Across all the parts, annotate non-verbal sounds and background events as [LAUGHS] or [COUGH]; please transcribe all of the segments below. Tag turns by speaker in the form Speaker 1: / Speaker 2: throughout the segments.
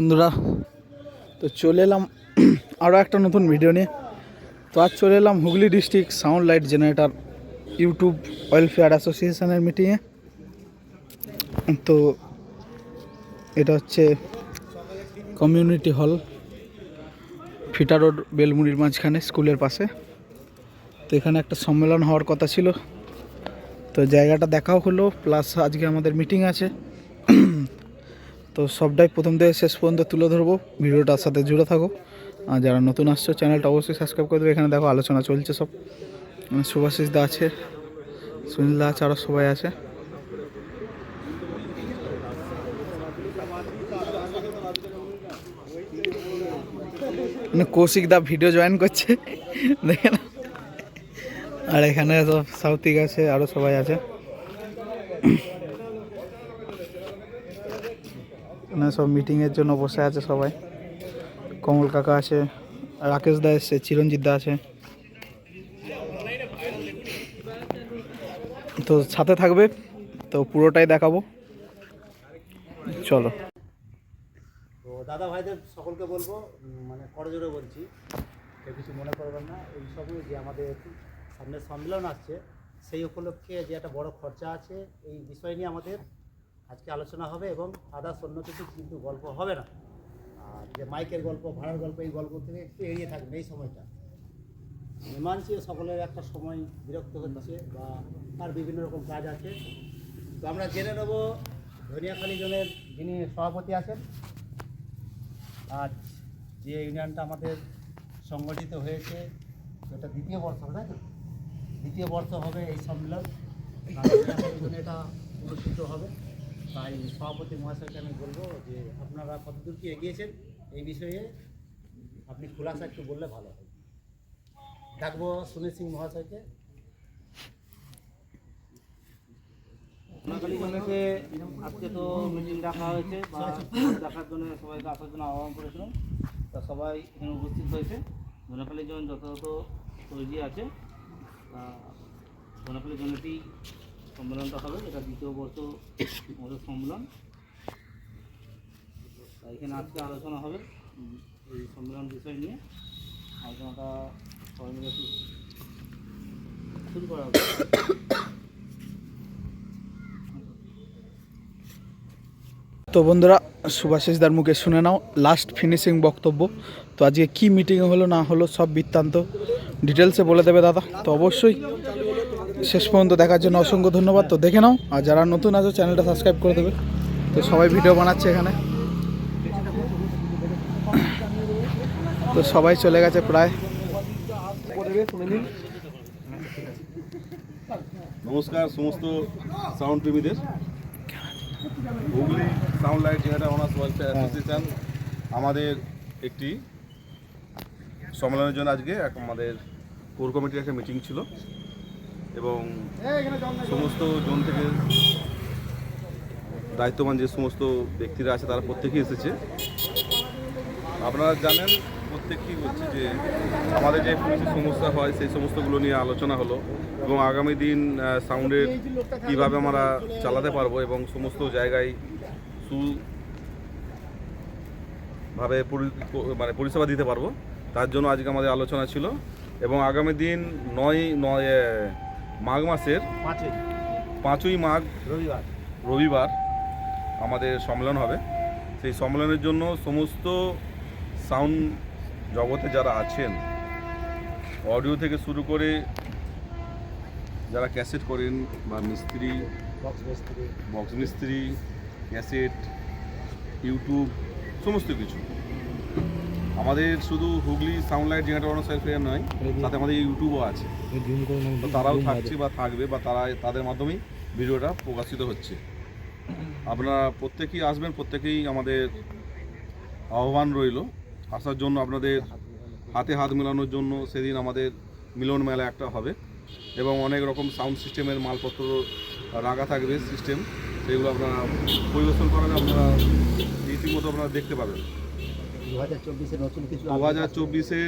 Speaker 1: বন্ধুরা, তো চলে এলাম [CLEARS THROAT] আরও একটা নতুন ভিডিও নিয়ে। তো আজ চলে এলাম Hooghly district sound light generator YouTube welfare অ্যাসোসিয়েশনের মিটিংয়ে তো এটা হচ্ছে কমিউনিটি হল ফিটা রোড, বেলমুড়ির মাঝখানে, স্কুলের পাশে। তো এখানে একটা সম্মেলন হওয়ার কথা ছিল। তো জায়গাটা দেখাও হলো প্লাস আজকে আমাদের মিটিং আছে। তো সবটাই প্রথম থেকে শেষ পর্যন্ত তুলে ধরবো। ভিডিওটার সাথে জুড়ে থাকো। আর যারা নতুন আসছো, চ্যানেলটা অবশ্যই সাবস্ক্রাইব করে দেবে। এখানে দেখো আলোচনা চলছে সব। মানে সুভাষিস দা আছে, সুনীল দা আছে আরও সবাই আছে। মানে কৌশিক দা ভিডিও জয়েন করছে। দেখে না আর এখানে সব সাউথিক আছে আরও সবাই আছে। এখানে সব মিটিংয়ের জন্য বসে আছে সবাই। কমল কাকা আছে, রাকেশ দা এসছে, চিরঞ্জিত দা আছে। তো সাথে থাকবে, তো পুরোটাই দেখাবো। চলো।
Speaker 2: তো দাদা ভাইদের সকলকে বলব মানে করজোরে বলছি, কেউ কিছু মনে করবেন না, এই সময় যে আমাদের সামনে সম্মেলন আসছে, সেই উপলক্ষে যে একটা বড় খরচা আছে, এই বিষয় নিয়ে আমাদের আজকে আলোচনা হবে এবং আদার্স অন্য কিছু কিন্তু গল্প হবে না। আর যে মাইকের গল্প, ভাড়ার গল্প, এই গল্প থেকে একটু এড়িয়ে থাকবে এই সময়টা। মানছি সকলের একটা সময় বিরক্ত হচ্ছে বা তার বিভিন্ন রকম কাজ আছে। তো আমরা জেনে নেব, ধনিয়াখালী জনের যিনি সভাপতি আছেন, আজ যে ইউনিয়নটা আমাদের সংগঠিত হয়েছে এটা দ্বিতীয় বর্ষ হবে তাই দ্বিতীয় বর্ষ হবে এই সম্মেলন। আর এটা অনুষ্ঠিত হবে। তাই সভাপতি মহাশয়কে আমি বলব যে আপনারা কতদূর কি এগিয়েছেন এই বিষয়ে আপনি খোলাসা একটু বললে ভালো হয়। ডাকবো সুনীল সিং মহাশয়কে।
Speaker 3: সোনাখালী আজকে তো মিটিং ডাকা হয়েছে বা দেখার জন্য সবাইকে আসার জন্য আহ্বান করেছিলাম। তা সবাই এখানে উপস্থিত হয়েছে। সোনাখালী জন যথাযথ তৈরি আছে। সোনাখালী জনেতেই সম্মেলনটা হবে, এটা দ্বিতীয় বর্ষ আমাদের সম্মেলন। এখানে আজকে আলোচনা হবে এই সম্মেলন বিষয় নিয়ে। আলোচনাটা সবাই মিলে শুরু করা হবে
Speaker 1: তো বন্ধুরা, সুভাষিস দার মুখে শুনে নাও লাস্ট ফিনিশিং বক্তব্য। তো আজকে কি মিটিং হলো, না হলো, সব বৃত্তান্ত ডিটেলসে বলে দেবে দাদা। তো অবশ্যই শেষ পর্যন্ত দেখার জন্য অসংখ্য ধন্যবাদ। তো দেখে নাও আর যারা নতুন আছো চ্যানেলটা সাবস্ক্রাইব করে দেবে। তো সবাই ভিডিও বানাচ্ছে এখানে। তো সবাই চলে গেছে প্রায়।
Speaker 4: নমস্কার সমস্ত সাউন্ড প্রেমীদের Hooghly sound light generator owners welfare association আমাদের একটি সম্মেলনের জন্য আজকে আমাদের কোর কমিটির একটা মিটিং ছিল। এবং সমস্ত জোন থেকে দায়িত্ববান যে সমস্ত ব্যক্তিরা আছে তারা প্রত্যেকেই এসেছে। আপনারা জানেন প্রত্যেকেই বলছে যে আমাদের যে পুলিশের সমস্যা হয় সেই সমস্তগুলো নিয়ে আলোচনা হলো এবং আগামী দিন সাউন্ডের কীভাবে আমরা চালাতে পারব এবং সমস্ত জায়গায় সু ভাবে মানে পরিষেবা দিতে পারব তার জন্য আজকে আমাদের আলোচনা ছিল। এবং আগামী দিন নয় নয় মাঘ মাসের
Speaker 2: পাঁচই।
Speaker 4: পাঁচই মাঘ
Speaker 2: রবিবার।
Speaker 4: রবিবার আমাদের সম্মেলন হবে। সেই সম্মেলনের জন্য সমস্ত সাউন্ড জগতে যারা আছেন অডিও থেকে শুরু করে যারা ক্যাসেট করেন বা মিস্ত্রি
Speaker 2: বক্স মিস্ত্রি
Speaker 4: বক্স মিস্ত্রি ক্যাসেট ইউটিউব সমস্ত কিছু। আমাদের শুধু Hooghly sound light generator one নয় সাথে আমাদের ইউটিউবও আছে। তো তারাও থাকছে বা থাকবে বা তারা তাদের মাধ্যমেই ভিডিওটা প্রকাশিত হচ্ছে। আপনারা প্রত্যেকেই আসবেন প্রত্যেকেই আমাদের আহ্বান রইল। আসার জন্য আপনাদের হাতে হাত মেলানোর জন্য সেদিন আমাদের মিলন মেলা একটা হবে এবং অনেক রকম সাউন্ড সিস্টেমের মালপত্র রাখা থাকবে সিস্টেম সেগুলো আপনারা পরিবেশন করাবে আপনারা রীতিমতো আপনারা দেখতে পাবেন।
Speaker 2: দু হাজার চব্বিশে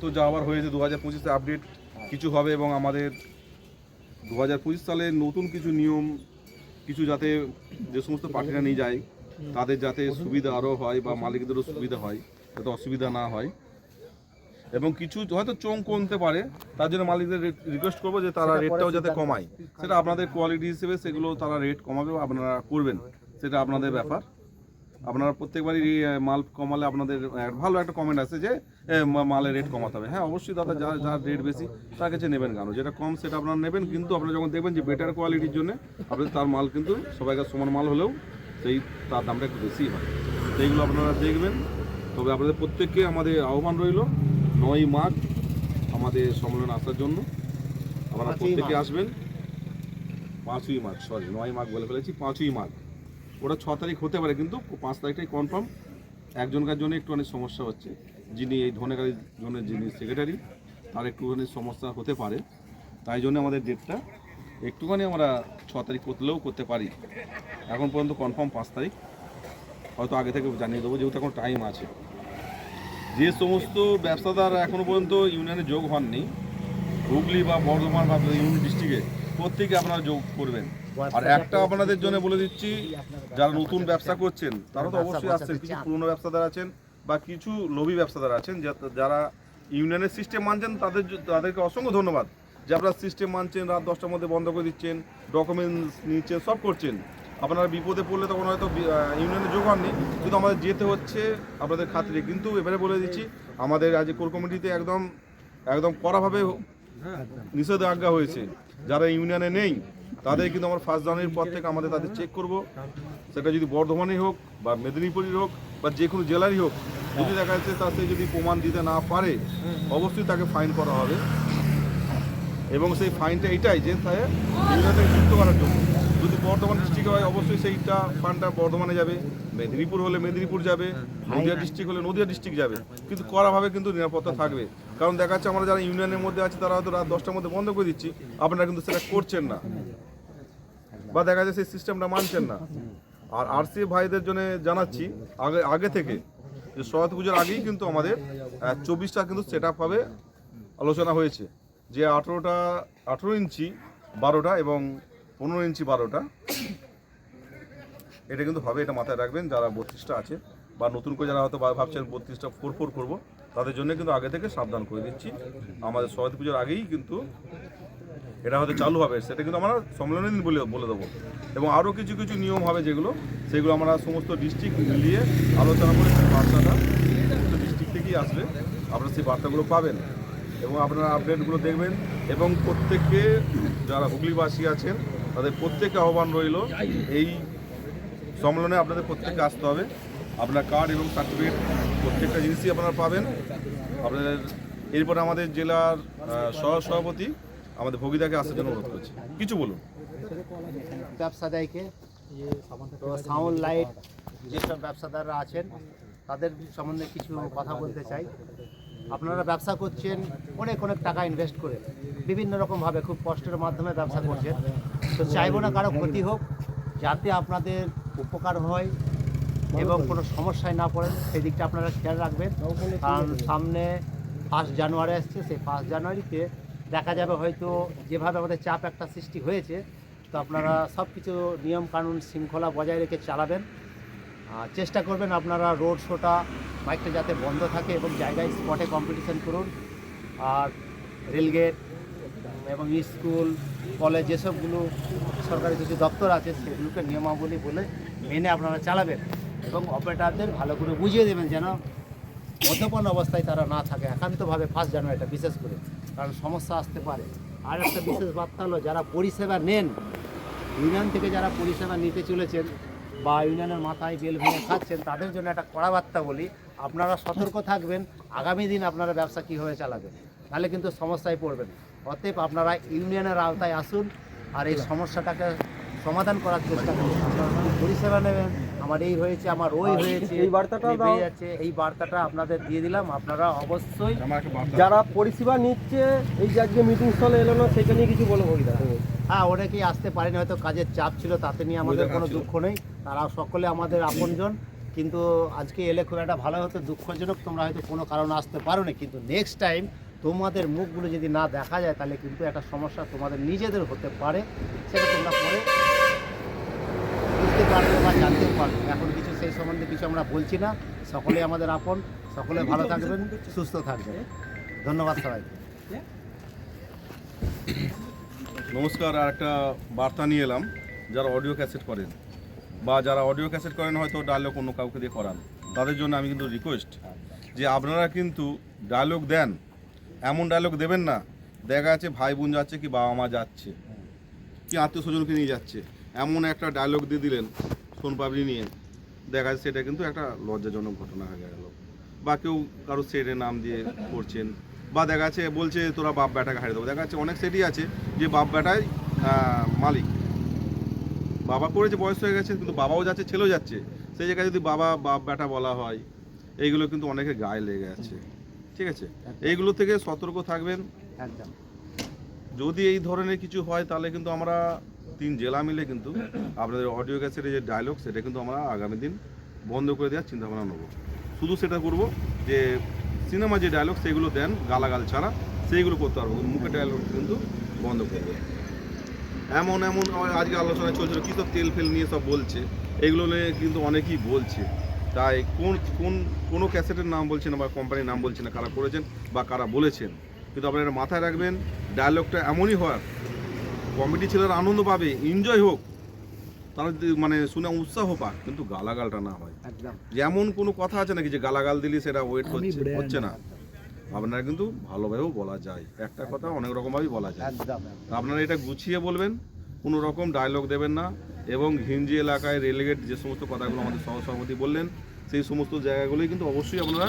Speaker 4: তো যাওয়ার হয়েছে দু হাজার পঁচিশে আপডেট কিছু হবে এবং আমাদের দু হাজার পঁচিশ সালে নতুন কিছু নিয়ম কিছু যাতে যে সমস্ত পার্টিরা নিয়ে যায় তাদের যাতে সুবিধা আরও হয় বা মালিকদেরও সুবিধা হয় যাতে অসুবিধা না হয়। এবং কিছু হয়তো চোং কমতে পারে তার জন্য মালিকদের রিকোয়েস্ট করব যে তারা রেটটাও যাতে কমায়। সেটা আপনাদের কোয়ালিটি হিসেবে সেগুলো তারা রেট কমাবে আপনারা করবেন। সেটা আপনাদের ব্যাপার। আপনারা প্রত্যেকবারই মাল কমালে আপনাদের ভালো একটা কমেন্ট আছে যে মালের রেট কমাতে হবে। হ্যাঁ অবশ্যই দাদা যা যার রেট বেশি তার কাছে নেবেন কেন? যেটা কম সেটা আপনারা নেবেন কিন্তু আপনারা যখন দেখবেন যে বেটার কোয়ালিটির জন্য আপনাদের তার মাল কিন্তু সবাইকার সমান মাল হলেও সেই তার দামটা একটু বেশি হয়। সেইগুলো আপনারা দেখবেন। তবে আপনাদের প্রত্যেককে আমাদের আহ্বান রইল নয় মাঘ আমাদের সম্মেলন আসার জন্য। আপনারা প্রত্যেকে আসবেন। পাঁচই মাঘ সরি নয় মাঘ বলে ফেলেছি পাঁচই মাঘ। ওটা ছ তারিখ হতে পারে, কিন্তু পাঁচ তারিখটাই কনফার্ম একজনকার জন্য একটু অনেক সমস্যা হচ্ছে। যিনি এই ধনেকারী জনের যিনি সেক্রেটারি তার একটুখানি সমস্যা হতে পারে। তাই জন্য আমাদের ডেটটা একটুখানি আমরা ছ তারিখ করলেও করতে পারি। এখন পর্যন্ত কনফার্ম পাঁচ তারিখ। হয়তো আগে থেকে জানিয়ে দেবো, যেহেতু এখন টাইম আছে। যে সমস্ত ব্যবসাদার এখনও পর্যন্ত ইউনিয়নে যোগ হননি, হুগলি বা বর্ধমান বা ইউনিয়ন ডিস্ট্রিক্টে প্রত্যেকে আপনারা যোগ করবেন। আর একটা আপনাদের জন্য বলে দিচ্ছি যারা নতুন ব্যবসা করছেন তারা তো অবশ্যই আসছেন কিছু পুরনো ব্যবসাদার আছেন বা কিছু লোভী ব্যবসাদার আছেন যারা ইউনিয়নের সিস্টেম মানছেন তাদের তাদেরকে অসংখ্য ধন্যবাদ যে আপনারা সিস্টেম মানছেন রাত দশটার মধ্যে বন্ধ করে দিচ্ছেন ডকুমেন্টস নিচ্ছেন সব করছেন। আপনারা বিপদে পড়লে তখন হয়তো বি- আহ, ইউনিয়নে যোগ হননি শুধু আমাদের যেতে হচ্ছে আপনাদের খাতিরে। কিন্তু এবারে বলে দিচ্ছি আমাদের আজ কোর কমিটিতে একদম একদম কড়াভাবে নিষেধাজ্ঞা হয়েছে। যারা ইউনিয়নে নেই, তাদের কিন্তু আমার ফার্স্ট জানুয়ারির পর থেকে আমাদের তাদের চেক করব। সেটা যদি বর্ধমানেই হোক বা মেদিনীপুরের হোক বা যে কোনো জেলারই হোক, যদি দেখা যাচ্ছে তার সে যদি প্রমাণ দিতে না পারে, অবশ্যই তাকে ফাইন করা হবে। এবং সেই ফাইনটা এটাই যে তাকে যুক্ত করার জন্য। বর্ধমান ডিস্ট্রিক্ট হয় অবশ্যই সেইটা ফান্ডটা বর্ধমানে যাবে। মেদিনীপুর হলে মেদিনীপুর যাবে নদিয়া ডিস্ট্রিক্ট হলে নদিয়া ডিস্ট্রিক্ট যাবে। কিন্তু কড়াভাবে কিন্তু নিরাপত্তা থাকবে। কারণ দেখা যাচ্ছে আমরা যারা ইউনিয়নের মধ্যে আছে তারা হয়তো রাত দশটার মধ্যে বন্ধ করে দিচ্ছি। আপনারা কিন্তু সেটা করছেন না। বা দেখা যাচ্ছে সেই সিস্টেমটা মানছেন না। আর আরসি ভাইদের জন্য জানাচ্ছি আগে আগে থেকে যে সরস্বতী পুজোর আগেই কিন্তু আমাদের চব্বিশটা কিন্তু সেট আপ হবে আলোচনা হয়েছে। যে আঠেরোটা আঠেরো ইঞ্চি বারোটা এবং পনেরো ইঞ্চি বারোটা। [COUGHS] এটা কিন্তু হবে, এটা মাথায় রাখবেন, যারা বত্রিশটা আছে বা নতুন করে যারা হয়তো ভাবছেন বত্রিশটা ফোর ফোর করব, তাদের জন্য কিন্তু আগে থেকে সাবধান করে দিচ্ছি। আমাদের সরস্বতী পুজোর আগেই কিন্তু এটা হয়তো চালু হবে, সেটা কিন্তু আমরা সম্মেলনের দিন বলে বলে দেবো। এবং আরও কিছু কিছু নিয়ম হবে যেগুলো, সেগুলো আমরা সমস্ত ডিস্ট্রিক্ট মিলিয়ে আলোচনা করে সেই বার্তাটা ডিস্ট্রিক্ট থেকেই আসবে। আপনারা সেই বার্তাগুলো পাবেন এবং আপনারা আপডেটগুলো দেখবেন। এবং প্রত্যেককে যারা হুগলিবাসী আছেন তাদের প্রত্যেককে আহ্বান রইল। এই সম্মেলনে আপনাদের প্রত্যেককে আসতে হবে। আপনার কার্ড এবং সার্টিফিকেট প্রত্যেকটা জিনিসই আপনারা পাবেন। আপনাদের, এরপরে আমাদের জেলার সহ সভাপতি আমাদের ভগিদাকে আসার জন্য অনুরোধ করছি। কিছু বলুন।
Speaker 2: ব্যবসাদায়কে সাউন্ড লাইট যেসব ব্যবসাদাররা আছেন, তাদের সম্বন্ধে কিছু কথা বলতে চাই। আপনারা ব্যবসা করছেন, অনেক অনেক টাকা ইনভেস্ট করে। বিভিন্ন রকমভাবে খুব কষ্টের মাধ্যমে ব্যবসা করছেন। তো চাইব না কারও ক্ষতি হোক, যাতে আপনাদের উপকার হয় এবং কোনো সমস্যায় না পড়েন। সেই দিকটা আপনারা খেয়াল রাখবেন। কারণ সামনে ফার্স্ট জানুয়ারি আসছে, সেই ফার্স্ট জানুয়ারিতে দেখা যাবে হয়তো যেভাবে আমাদের চাপ একটা সৃষ্টি হয়েছে, তো আপনারা সব কিছু নিয়ম কানুন শৃঙ্খলা বজায় রেখে চালাবেন। চেষ্টা করবেন আপনারা রোড শোটা, বাইকটা যাতে বন্ধ থাকে এবং জায়গায় স্পটে কম্পিটিশন করুন। আর রেলগেট এবং স্কুল, কলেজ যেসবগুলো সরকারি কিছু দপ্তর আছে, সেগুলোকে নিয়মাবলী বলে মেনে আপনারা চালাবেন এবং অপারেটারদের ভালো করে বুঝিয়ে দেবেন যেন মদ্যপান অবস্থায় তারা না থাকে। একান্তভাবে ফার্স্ট জানুয়ারিটা বিশেষ করে, কারণ সমস্যা আসতে পারে। আর একটা বিশেষ বার্তা হলো, যারা পরিষেবা নেন, ইউনিয়ন থেকে যারা পরিষেবা নিতে চলেছেন বা ইউনিয়নের মাথায় বেল ভেঙে খাচ্ছেন তাদের জন্য একটা কড়া বার্তা বলি আপনারা সতর্ক থাকবেন আগামী দিন আপনারা ব্যবসা কীভাবে চালাবেন তাহলে কিন্তু সমস্যায় পড়বেন। অতএব আপনারা ইউনিয়নের আওতায় আসুন আর এই সমস্যাটাকে সমাধান করার চেষ্টা করুন। আপনারা পরিষেবা নেবেন আমার এই হয়েছে আমার ওই হয়েছে এই বার্তাটা যাচ্ছে এই বার্তাটা আপনাদের দিয়ে দিলাম আপনারা অবশ্যই
Speaker 5: যারা পরিষেবা নিচ্ছে এই যে আজকে মিটিং স্থলে এলো না সেটা নিয়ে কিছু বলো ভগিদা
Speaker 2: হ্যাঁ অনেকেই আসতে পারেনি হয়তো কাজের চাপ ছিল তাতে নিয়ে আমাদের কোনো দুঃখ নেই। তারা সকলে আমাদের আপনজন কিন্তু আজকে এলে খুব একটা ভালো হতো দুঃখজনক তোমরা হয়তো কোনো কারণে আসতে পারো না কিন্তু নেক্সট টাইম তোমাদের মুখগুলো যদি না দেখা যায় তাহলে কিন্তু একটা সমস্যা তোমাদের নিজেদের হতে পারে সেটা তোমরা পরে বুঝতে পারবে বা জানতে পারবে। এখন কিছু সেই সম্বন্ধে কিছু আমরা বলছি না। সকলে আমাদের আপন সকলে ভালো থাকবেন সুস্থ থাকবেন। ধন্যবাদ সবাইকে।
Speaker 4: নমস্কার, আর একটা বার্তা নিয়ে এলাম, যারা অডিও ক্যাসেট করেন, বা যারা অডিও ক্যাসেট করেন, হয়তো ডায়লগ অন্য কাউকে দিয়ে করান, তাদের জন্য আমি কিন্তু রিকোয়েস্ট যে আপনারা কিন্তু ডায়লগ দেন। এমন ডায়লগ দেবেন না, দেখা যাচ্ছে ভাই বোন যাচ্ছে কি বাবা মা যাচ্ছে, কি আত্মীয় স্বজনকে নিয়ে যাচ্ছে, এমন একটা ডায়লগ দিয়ে দিলেন সোন পাবলি নিয়ে। দেখা যাচ্ছে সেটা কিন্তু একটা লজ্জাজনক ঘটনা হয়ে গেল, বা কেউ কারও সেটের নাম দিয়ে করছেন বা দেখা যাচ্ছে বলছে তোরা বাপ বেটাকে হারিয়ে দেবো। দেখা যাচ্ছে অনেক সেটই আছে যে বাপ বেটাই মালিক। বাবা করেছে বয়স হয়ে গেছে কিন্তু বাবাও যাচ্ছে ছেলেও যাচ্ছে। সেই জায়গায় যদি বাবা বাপ বেটা বলা হয় এইগুলো কিন্তু অনেকের গায়ে লেগে যাচ্ছে ঠিক আছে? এইগুলো থেকে সতর্ক থাকবেন।
Speaker 2: একদম।
Speaker 4: যদি এই ধরনের কিছু হয় তাহলে কিন্তু আমরা তিন জেলা মিলে কিন্তু আপনাদের অডিও ক্যাসেটের যে ডায়লগ সেটা কিন্তু আমরা আগামী দিন বন্ধ করে দেওয়ার চিন্তা ভাবনা নেব। শুধু সেটা করব যে সিনেমা যে ডায়লগ সেগুলো দেন গালাগাল ছাড়া, সেইগুলো করতে পারব। মুখে ডায়লগ কিন্তু বন্ধ করব। এমন এমন আজকে আলোচনা চলছিল, কী সব তেল ফেল নিয়ে সব বলছে? এগুলো নিয়ে কিন্তু অনেকেই বলছে। তাই কোন কোন, কোনো ক্যাসেটের নাম বলছে না বা কোম্পানির নাম বলছে না, কারা করেছেন বা কারা বলেছেন। কিন্তু আপনারা মাথায় রাখবেন ডায়লগটা এমনই হয় কমেডি ছেলেরা আনন্দ পাবে এনজয় হোক। তারা যদি মানে শুনে উৎসাহ পাক কিন্তু গালাগালটা না হয়। যেমন কোনো কথা আছে নাকি যে গালাগাল দিলে সেটা ওয়েট হচ্ছে হচ্ছে না। আপনারা কিন্তু ভালোভাবেও বলা যায়। একটা কথা অনেক রকমভাবেই বলা যায়। তা আপনারা এটা গুছিয়ে বলবেন কোনো রকম ডায়লগ দেবেন না এবং ঘিঞ্জি এলাকায় রেলিগেট যে সমস্ত কথাগুলো আমাদের সহসভাপতি বললেন সেই সমস্ত জায়গাগুলোই কিন্তু অবশ্যই আপনারা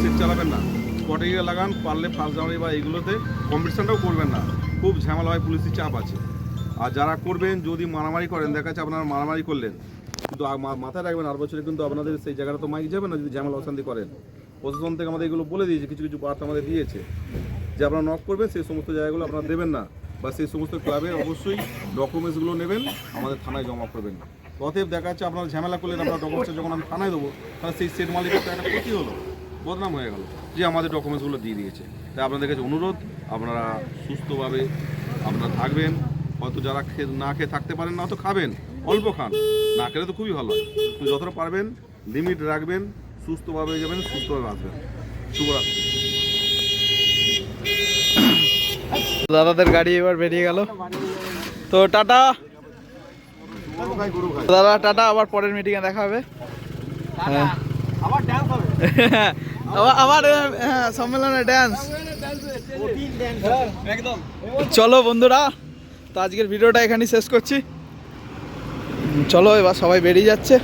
Speaker 4: সেট চালাবেন না। স্পটে লাগান পারলে ফার্স্ট রাউন্ডে বা এইগুলোতে কম্পিটিশানটাও করবেন না। খুব ঝামেলা হয় পুলিশের চাপ আছে। আর যারা করবেন, যদি মারামারি করেন, দেখা যাচ্ছে আপনারা মারামারি করলেন। কিন্তু মাথায় রাখবেন, আর বছরে কিন্তু আপনাদের সেই জায়গাটা তো মাইক যাবে না, যদি ঝামেলা, অশান্তি করেন। প্রশাসন থেকে আমাদের এগুলো বলে দিয়েছে, কিছু কিছু বার্তা আমাদের দিয়েছে। যে আপনারা নক করবেন, সেই সমস্ত জায়গাগুলো আপনারা দেবেন না। বা সেই সমস্ত ক্লাবের অবশ্যই ডকুমেন্টসগুলো নেবেন, আমাদের থানায় জমা করবেন। অতএব দেখা যাচ্ছে আপনারা ঝামেলা করলেন, আপনার ডকুমেন্টস যখন আমি থানায় দেবো, তাহলে সেই সেট মালিকের তো একটা ক্ষতি হলো, বদনাম হয়ে গেল, যে আমাদের ডকুমেন্টসগুলো দিয়ে দিয়েছে। তাই আপনাদের কাছে অনুরোধ, আপনারা সুস্থভাবে আপনারা থাকবেন। হয়তো যারা খেয়ে না খেয়ে থাকতে পারেন না তো খাবেন অল্প খান। না খেলে তো খুবই ভালো হয়। তো যতটা পারবেন লিমিট রাখবেন সুস্থভাবে যাবেন সুস্থভাবে আসবেন। শুভরাত্রি।
Speaker 1: দাদাদের গাড়ি এবার বেরিয়ে গেল। তো টাটা। দাদা টাটা আবার পরের মিটিংয়ে দেখা হবে। হ্যাঁ।
Speaker 5: আবার ডান্স হবে। [LAUGHS]
Speaker 1: আবার আবার হ্যাঁ সম্মেলনে ড্যান্স
Speaker 5: একদম
Speaker 1: চলো বন্ধুরা। তো আজকের ভিডিওটা এখানেই শেষ করছি। চলো এবার সবাই বেরিয়ে যাচ্ছে।